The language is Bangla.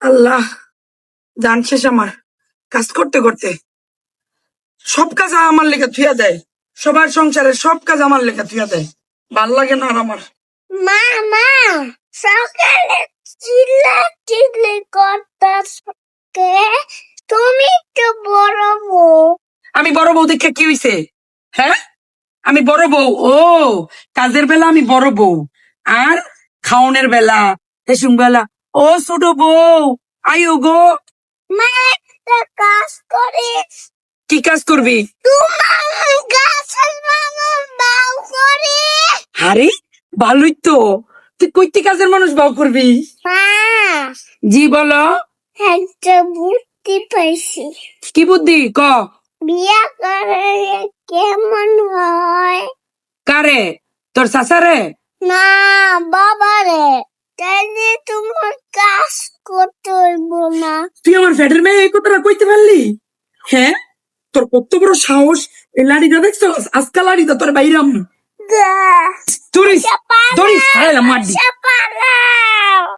আল্লাহ জান শেষ আমার। কাজ করতে করতে। সব কাজ আমার লেগে থুয়া দেয়। সবার সংসারের সব কাজ আমার লেগে থুয়া দেয়। ভালো লাগে না আর আমার। মা মা সকালে চিল্লা চিল্লি করতাস কে? তুমি তো বড় বউ। আমি বড় বউ দেখে কি হইছে? হ্যাঁ? আমি বড় বউ? ও কাজের বেলা আমি বড় বউ। আর খাওনের বেলা এসুম বেলা ও ছোট বউ আয়ো গো মা একটা কাজ করিস। কি কাজ করবি? তোমার গাছের মানুষ বাউ করে। আরে ভালোই তো। তুই কইতে কাজের মানুষ বাউ করবি? মা। জি বলো। একটা বুদ্ধি পাইছি। কি বুদ্ধি? ক। বিয়া করে কেমন হয়? কারে? তোর সাসারে না বাবারে। তাইলে তোমার কাজ করতে হইব না। তুই আমার ফ্যাটের মেয়ে এই কথাটা কইতে পারলি? হ্যাঁ? তোর কত বড় সাহস? এই লাড়িটা দেখছ? আজকাল লাড়িটা তোর বাইরাম গা ধরিস ধরিস হারাইলাম